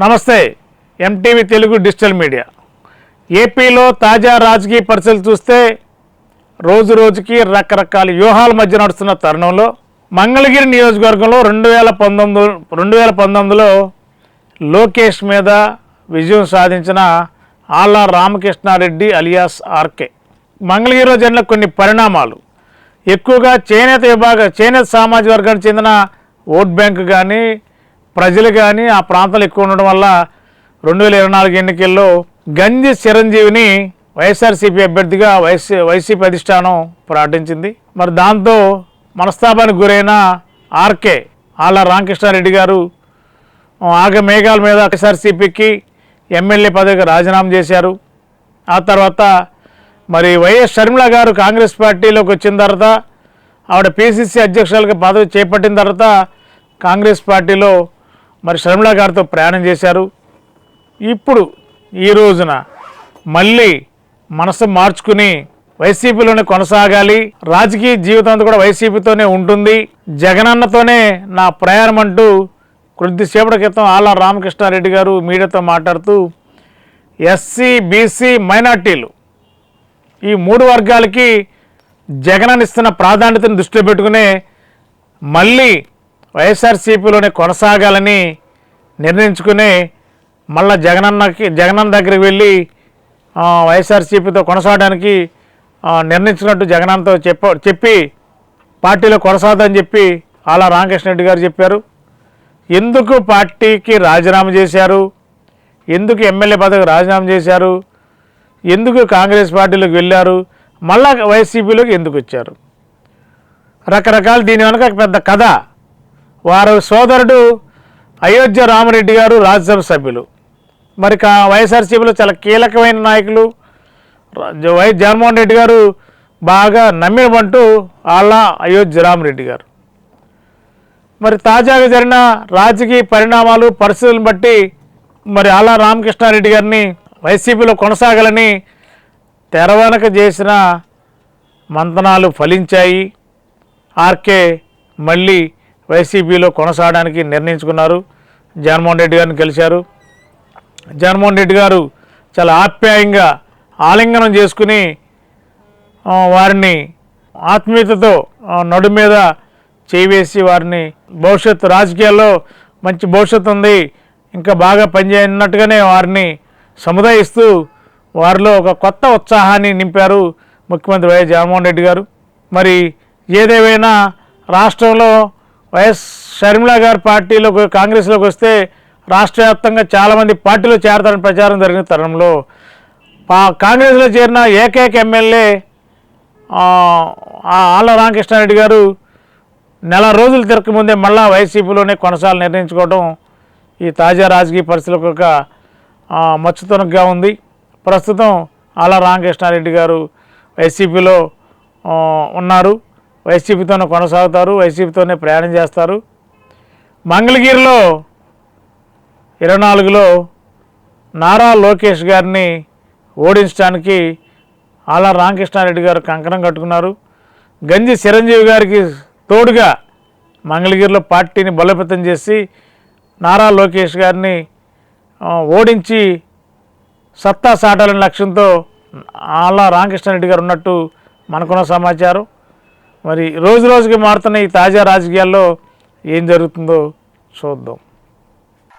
నమస్తే MTV Telugu digital media. ఏపీలో తాజా రాజకీయ పరిస్థితులు చూస్తే రోజు రోజుకి రకరకాల వ్యూహాల మధ్య నడుస్తున్న తరుణంలో మంగళగిరి నియోజకవర్గంలో రెండు వేల పంతొమ్మిది రెండు వేల పంతొమ్మిదిలో లోకేష్ మీద విజయం సాధించిన ఆళ్ళ రామకృష్ణారెడ్డి అలియాస్ ఆర్కే. మంగళగిరిలో జరిగిన కొన్ని పరిణామాలు. ఎక్కువగా చేనేత విభాగ చేనేత సామాజిక వర్గానికి చెందిన ఓట్ బ్యాంకు కానీ ప్రజలు కానీ ఆ ప్రాంతాలు ఎక్కువ ఉండడం వల్ల రెండు వేల ఇరవై నాలుగు ఎన్నికల్లో గంజి చిరంజీవిని వైఎస్ఆర్సీపీ అభ్యర్థిగా వైసీ వైసీపీ అధిష్టానం ప్రకటించింది. మరి దాంతో మనస్తాపానికి గురైన ఆర్కే ఆళ్ళ రామకృష్ణారెడ్డి గారు ఆగ మేఘాల మీద వైఎస్ఆర్సీపీకి ఎమ్మెల్యే పదవికి రాజీనామా చేశారు. ఆ తర్వాత మరి వైఎస్ షర్మిల గారు కాంగ్రెస్ పార్టీలోకి వచ్చిన తర్వాత ఆవిడ పిసిసి అధ్యక్షురాలుగా పదవి చేపట్టిన తర్వాత కాంగ్రెస్ పార్టీలో మరి షర్మిల గారితో ప్రయాణం చేశారు. ఇప్పుడు ఈ రోజున మళ్ళీ మనసు మార్చుకుని వైసీపీలోనే కొనసాగాలి. రాజకీయ జీవితం అంతా కూడా వైసీపీతోనే ఉంటుంది. జగనన్నతోనే నా ప్రయాణం అంటూ కొద్దిసేపటి క్రితం ఆళ్ళ రామకృష్ణారెడ్డి గారు మీడియాతో మాట్లాడుతూ ఎస్సీ బీసీ మైనార్టీలు ఈ మూడు వర్గాలకి జగనన్న ఇస్తున్న ప్రాధాన్యతను దృష్టిలో పెట్టుకునే మళ్ళీ వైఎస్ఆర్సీపీలోనే కొనసాగాలని నిర్ణయించుకుని మళ్ళా జగనన్నకి జగనన్న దగ్గరికి వెళ్ళి వైఎస్ఆర్సీపీతో కొనసాగడానికి నిర్ణయించినట్టు జగనన్నతో చెప్ప చెప్పి పార్టీలో కొనసాగదని చెప్పి అలా రామకృష్ణ రెడ్డి గారు చెప్పారు. ఎందుకు పార్టీకి రాజీనామా చేశారు? ఎందుకు ఎమ్మెల్యే పదవికి రాజీనామా చేశారు? ఎందుకు కాంగ్రెస్ పార్టీలోకి వెళ్ళారు? మళ్ళా వైసీపీలోకి ఎందుకు వచ్చారు? రకరకాల దీని వెనక పెద్ద కథ. వారు సోదరుడు అయోధ్య రామరెడ్డి గారు రాజ్యసభ సభ్యులు. మరి కా వైఎస్ఆర్సీపీలో చాలా కీలకమైన నాయకులు. వై జగన్మోహన్ రెడ్డి గారు బాగా నమ్మినమంటూ వాళ్ళ అయోధ్య రామరెడ్డి గారు. మరి తాజాగా జరిగిన రాజకీయ పరిణామాలు పరిస్థితులను బట్టి మరి ఆలా రామకృష్ణారెడ్డి గారిని వైసీపీలో కొనసాగాలని తెరవనక చేసిన మంతనాలు ఫలించాయి. ఆర్కే మళ్ళీ వైసీపీలో కొనసాగడానికి నిర్ణయించుకున్నారు. జగన్మోహన్ రెడ్డి గారిని కలిశారు జగన్మోహన్ రెడ్డి గారు చాలా ఆప్యాయంగా ఆలింగనం చేసుకుని వారిని ఆత్మీయతతో నడు మీద చేవేసి వారిని భవిష్యత్తు రాజకీయాల్లో మంచి భవిష్యత్తు ఉంది ఇంకా బాగా పనిచేయనట్టుగానే వారిని సముదాయిస్తూ వారిలో ఒక కొత్త ఉత్సాహాన్ని నింపారు ముఖ్యమంత్రి వైఎస్ జగన్మోహన్ రెడ్డి గారు. మరి ఏదేమైనా రాష్ట్రంలో వైఎస్ షర్మిలా గారు పార్టీలోకి కాంగ్రెస్లోకి వస్తే రాష్ట్ర వ్యాప్తంగా చాలామంది పార్టీలో చేరతారని ప్రచారం జరిగిన తరుణంలో పా కాంగ్రెస్లో చేరిన ఏకైక ఎమ్మెల్యే ఆళ్ళ రామకృష్ణారెడ్డి గారు నెల రోజులు తిరగక ముందే మళ్ళా వైసీపీలోనే కొనసాగాలి నిర్ణయించుకోవడం ఈ తాజా రాజకీయ పరిస్థితులకు ఒక ఆ, ఉంది. ప్రస్తుతం ఆళ్ళ రామకృష్ణారెడ్డి గారు వైసీపీలో ఉన్నారు. వైసీపీతోనే కొనసాగుతారు వైసీపీతోనే ప్రయాణం చేస్తారు. మంగళగిరిలో ఇరవై నాలుగులో నారా లోకేష్ గారిని ఓడించడానికి ఆళ్ళ రామకృష్ణారెడ్డి గారు కంకణం కట్టుకున్నారు. గంజి చిరంజీవి గారికి తోడుగా మంగళగిరిలో పార్టీని బలోపేతం చేసి నారా లోకేష్ గారిని ఓడించి సత్తా సాటాలని లక్ష్యంతో ఆళ్ళ రామకృష్ణారెడ్డి గారు ఉన్నట్టు మనకున్న సమాచారం. మరి రోజు రోజుకి మారుతున్న ఈ తాజా రాజకీయాల్లో ఏం జరుగుతుందో చూద్దాం.